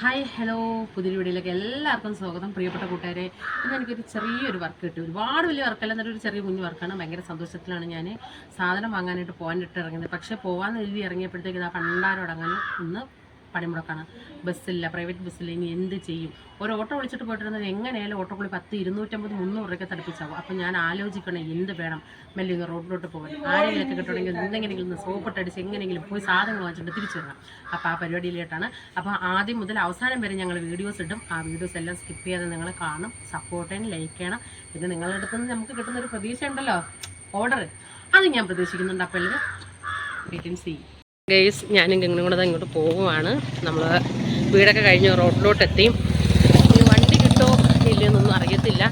Hi hello. പുതിയ വീഡിയോയിലേക്ക് എല്ലാവർക്കും സ്വാഗതം. പ്രിയപ്പെട്ട കൂട്ടുകാരെ ഇന്ന് എനിക്കൊരു ചെറിയൊരു വർക്ക് കിട്ടി. ഒരുപാട് വലിയ വർക്കല്ല എന്നൊരു ചെറിയ കുഞ്ഞു വർക്കാണ് ഭയങ്കര സന്തോഷത്തിലാണ് ഞാൻ സാധനം വാങ്ങാനായിട്ട് പോകാനിട്ട് ഇറങ്ങുന്നത്. പക്ഷേ പോകാൻ എഴുതി ഇറങ്ങിയപ്പോഴത്തേക്ക് ഇതാ പണ്ടാരോടങ്ങനെ ഒന്ന് പണിമുടക്കാണ്. ബസ്സില്ല പ്രൈവറ്റ് ബസ്സില്ല ഇനി എന്ത് ചെയ്യും? ഒരു ഓട്ടോ വിളിച്ചിട്ട് പോയിട്ടിരുന്നത് എങ്ങനെയായാലും ഓട്ടോ കൂടി പത്ത് ഇരുന്നൂറ്റമ്പത് മുന്നൂറ് രൂപയ്ക്ക് തടിപ്പിച്ചാവും അപ്പം ഞാൻ ആലോചിക്കണേ എന്ത് വേണം? മെല്ലെ ഒന്ന് റോഡിലോട്ട് പോകാൻ ആരെങ്കിലൊക്കെ കിട്ടണമെങ്കിൽ എന്തെങ്കിലും സോപ്പിട്ടടിച്ച് എങ്ങനെയെങ്കിലും പോയി സാധനങ്ങൾ വാങ്ങിച്ചിട്ട് തിരിച്ചു വരണം അപ്പോൾ ആ പരിപാടിയിലേട്ടാണ്. അപ്പോൾ ആദ്യം മുതൽ അവസാനം വരെ ഞങ്ങൾ വീഡിയോസ് ഇടും. ആ വീഡിയോസ് എല്ലാം സ്കിപ്പ് ചെയ്യാതെ നിങ്ങൾ കാണും. സപ്പോർട്ട് ചെയ്യണം ലൈക്ക് ചെയ്യണം. പിന്നെ നിങ്ങളുടെ അടുത്ത് നിന്ന് നമുക്ക് കിട്ടുന്ന ഒരു പ്രതീക്ഷ ഉണ്ടല്ലോ ഓർഡർ അത് ഞാൻ പ്രതീക്ഷിക്കുന്നുണ്ട്. അപ്പോൾ എല്ലാവരും വെയിറ്റ് ആൻഡ് സീ ഗൈസ് ഞാനും ഗംഗനും കൂടെ ഇങ്ങോട്ട് പോവുകയാണ് നമ്മൾ വീടൊക്കെ കഴിഞ്ഞ് റോഡിലോട്ട് എത്തി ഇനി വണ്ടി കിട്ടോ ഇല്ലയെന്നൊന്നും അറിയത്തില്ല.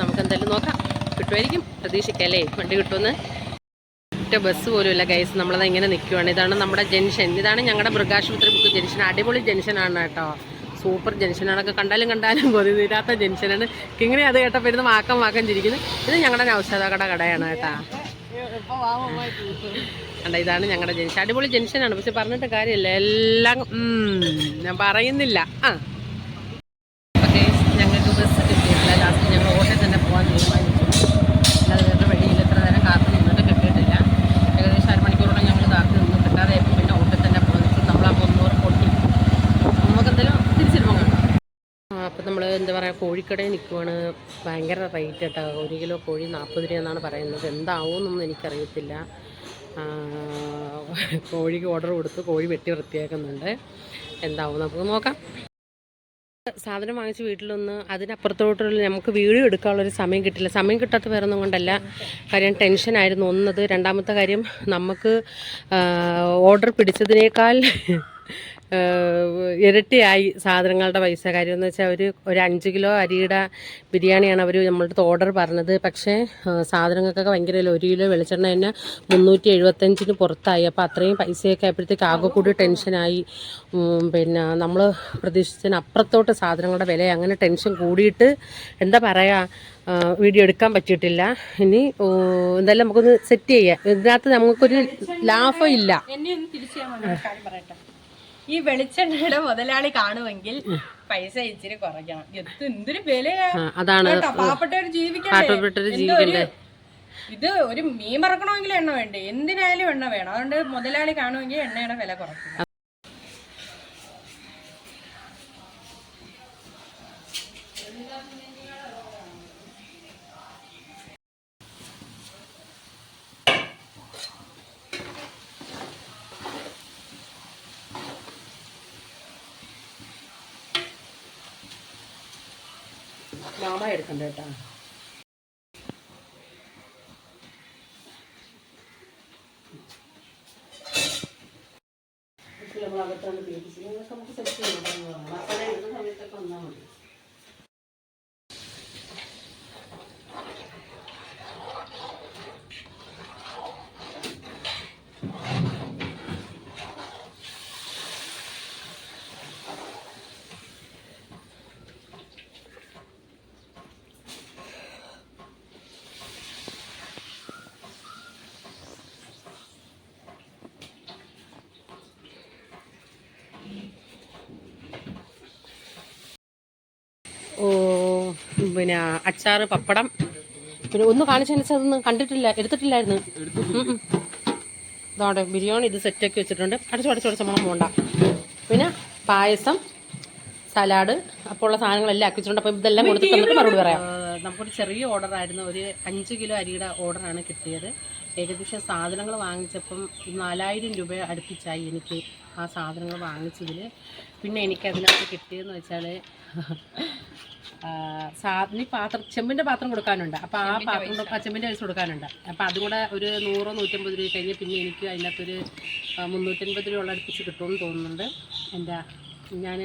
നമുക്ക് എന്തായാലും നോക്കാം. കിട്ടുമായിരിക്കും പ്രതീക്ഷിക്കാം അല്ലേ? വണ്ടി കിട്ടുമെന്ന് ഒറ്റ ബസ് പോലുമില്ല ഗൈസ് നമ്മളത് ഇങ്ങനെ നിൽക്കുവാണ് ഇതാണ് നമ്മുടെ ജംഗ്ഷൻ. ഇതാണ് ഞങ്ങളുടെ മൃഗാശുപത്രി ബുക്ക് ജംഗ്ഷൻ. അടിപൊളി ജംഗ്ഷനാണ് കേട്ടോ. സൂപ്പർ ജംഗ്ഷനാണൊക്കെ കണ്ടാലും കണ്ടാലും കൊതി തീരാത്ത ജംഗ്ഷനാണ് ഇങ്ങനെ അത് കേട്ടപ്പോൾ ഇരുന്ന് വാക്കം വാക്കം ചിരിക്കുന്നു. ഇത് ഞങ്ങളുടെ ഔഷധ കട കടയാണ് കേട്ടോ. കണ്ട ഇതാണ് ഞങ്ങളുടെ ജംഗ്ഷൻ. അടിപൊളി ജംഗ്ഷനാണ്. പക്ഷെ പറഞ്ഞിട്ട് കാര്യമില്ല. എല്ലാം ഞാൻ പറയുന്നില്ല. ആ. ഞങ്ങൾക്ക് ബസ് കിട്ടിയിട്ടില്ല. ലാസ്റ്റ് ഞങ്ങൾ ഓട്ടോയിൽ തന്നെ പോകാൻ തീരുമാനിച്ചു അല്ലാതെ വേറെ വഴിയിൽ എത്ര നേരം കാത്തു നിന്നിട്ട് കിട്ടിയിട്ടില്ല ഏകദേശം അരമണിക്കൂറോളം ഞങ്ങൾ കാത്തു നിന്ന് കിട്ടാതെ ആയപ്പോൾ പിന്നെ ഓട്ടോയിൽ തന്നെ പോകുന്നു നമ്മളാ മുന്നൂറ് പൊട്ടി നമുക്ക് എന്തായാലും തിരിച്ചിരുമ്പോൾ അപ്പം നമ്മൾ എന്താ പറയുക കോഴിക്കടയിൽ നിൽക്കുവാണ് ഭയങ്കര റേറ്റ് കേട്ടോ. ഒരു കിലോ കോഴി നാൽപ്പത് രൂപ എന്നാണ് പറയുന്നത്. എന്താവുമെന്നൊന്നും എനിക്കറിയത്തില്ല. കോഴിക്ക് ഓർഡർ കൊടുത്ത് കോഴി വെട്ടി വൃത്തിയാക്കുന്നുണ്ട്. എന്താവും നമുക്ക് നോക്കാം. സാധനം വാങ്ങിച്ച് വീട്ടിലൊന്ന് അതിനപ്പുറത്തോട്ടുള്ള നമുക്ക് വീഡിയോ എടുക്കാനുള്ളൊരു സമയം കിട്ടില്ല. സമയം കിട്ടാത്ത വേറെ ഒന്നും കൊണ്ടല്ല. കാര്യം ടെൻഷനായിരുന്നു ഒന്നത്. രണ്ടാമത്തെ കാര്യം നമുക്ക് ഓർഡർ പിടിച്ചതിനേക്കാൾ ഇരട്ടിയായി സാധനങ്ങളുടെ പൈസ. കാര്യം എന്ന് വെച്ചാൽ അവർ ഒരു അഞ്ച് കിലോ അരിയുടെ ബിരിയാണിയാണ് അവർ നമ്മളുടെ ഓർഡർ പറഞ്ഞത്. പക്ഷേ സാധനങ്ങൾക്കൊക്കെ ഭയങ്കര ഒരു കിലോ വെളിച്ചെണ്ണ തന്നെ മുന്നൂറ്റി എഴുപത്തഞ്ചിന് പുറത്തായി. അപ്പോൾ അത്രയും പൈസയൊക്കെ ആയപ്പോഴത്തേക്ക് ആകെ കൂടി ടെൻഷനായി പിന്നെ നമ്മൾ പ്രതീക്ഷിച്ചതിന് അപ്പുറത്തോട്ട് സാധനങ്ങളുടെ വില അങ്ങനെ ടെൻഷൻ കൂടിയിട്ട് എന്താ പറയുക വീഡിയോ എടുക്കാൻ പറ്റിയിട്ടില്ല. ഇനി എന്തായാലും നമുക്കൊന്ന് സെറ്റ് ചെയ്യാം. ഇതിനകത്ത് നമുക്കൊരു ലാഭം ഇല്ല. ഈ വെളിച്ചെണ്ണയുടെ മുതലാളി കാണുമെങ്കിൽ പൈസ ഇച്ചിരി കുറയ്ക്കണം. എത്ത് എന്തൊരു വിലയാ. അതാണ്. പാവപ്പെട്ടവർ ജീവിക്കണ്ടേ? ഇത് ഒരു മീൻ പറക്കണമെങ്കിലും എണ്ണ വേണ്ടേ? എന്തിനായാലും എണ്ണ വേണം. അതുകൊണ്ട് മുതലാളി കാണുമെങ്കിൽ എണ്ണയുടെ വില കുറയ്ക്കുക മാമ എടുക്കണ്ട കേട്ടോ. നമുക്ക് സെറ്റ് ചെയ്യണം മസാല ഇടുന്ന സമയത്തൊക്കെ വന്നാൽ മതി. പിന്നെ അച്ചാറ് പപ്പടം. പിന്നെ ഒന്ന് കാണിച്ചു അതൊന്നും കണ്ടിട്ടില്ല എടുത്തിട്ടില്ലായിരുന്നു. ഇതോടെ ബിരിയാണി ഇത് സെറ്റാക്കി വെച്ചിട്ടുണ്ട്. അടച്ചു അടച്ചു അടച്ച മണം പോണ്ട. പിന്നെ പായസം സലാഡ് അപ്പോൾ ഉള്ള സാധനങ്ങളെല്ലാം ആക്കി വെച്ചിട്ടുണ്ട്. അപ്പോൾ ഇതെല്ലാം കൊടുത്തിട്ട് നമുക്ക് മറുപടി പറയാം. നമുക്കൊരു ചെറിയ ഓർഡർ ആയിരുന്നു. ഒരു അഞ്ച് കിലോ അരിയുടെ ഓർഡറാണ് കിട്ടിയത്. ഏകദേശം സാധനങ്ങൾ വാങ്ങിച്ചപ്പം നാലായിരം രൂപ അടുപ്പിച്ചായി എനിക്ക് ആ സാധനങ്ങൾ വാങ്ങിച്ചതിൽ. പിന്നെ എനിക്ക് അതിനകത്ത് കിട്ടിയെന്ന് വെച്ചാൽ സാധന പാത്രം ചെമ്പിന്റെ പാത്രം കൊടുക്കാനുണ്ട്. അപ്പോൾ ആ പാത്രം ആ ചെമ്പിന്റെ പൈസ കൊടുക്കാനുണ്ട്. അപ്പോൾ അതും കൂടെ ഒരു നൂറോ നൂറ്റമ്പത് രൂപ കഴിഞ്ഞ് പിന്നെ എനിക്ക് അതിനകത്തൊരു മുന്നൂറ്റൻപത് രൂപ ഉള്ള അടുപ്പിച്ച് കിട്ടുമെന്ന് തോന്നുന്നുണ്ട്. എന്റെ ഞാൻ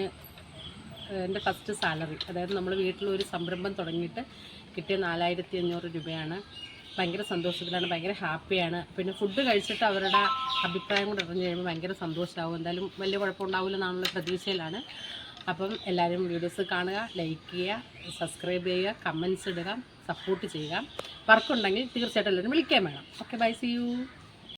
എന്റെ ഫസ്റ്റ് സാലറി അതായത് നമ്മൾ വീട്ടിലൊരു സംരംഭം തുടങ്ങിയിട്ട് കിട്ടിയ നാലായിരത്തി അഞ്ഞൂറ് രൂപയാണ്. ഭയങ്കര സന്തോഷത്തിലാണ് ഭയങ്കര ഹാപ്പിയാണ്. പിന്നെ ഫുഡ് കഴിച്ചിട്ട് അവരുടെ അഭിപ്രായം കൂടെ അറിഞ്ഞു കഴിയുമ്പോൾ ഭയങ്കര സന്തോഷമാവും എന്തായാലും വലിയ കുഴപ്പമുണ്ടാവില്ലെന്നുള്ള പ്രതീക്ഷയിലാണ്. അപ്പം എല്ലാവരും വീഡിയോസ് കാണുക ലൈക്ക് ചെയ്യുക സബ്സ്ക്രൈബ് ചെയ്യുക കമൻസ് ഇടുക സപ്പോർട്ട് ചെയ്യുക. വർക്കുണ്ടെങ്കിൽ തീർച്ചയായിട്ടും എല്ലാവരും വിളിക്കാൻ വേണം. Okay bye C U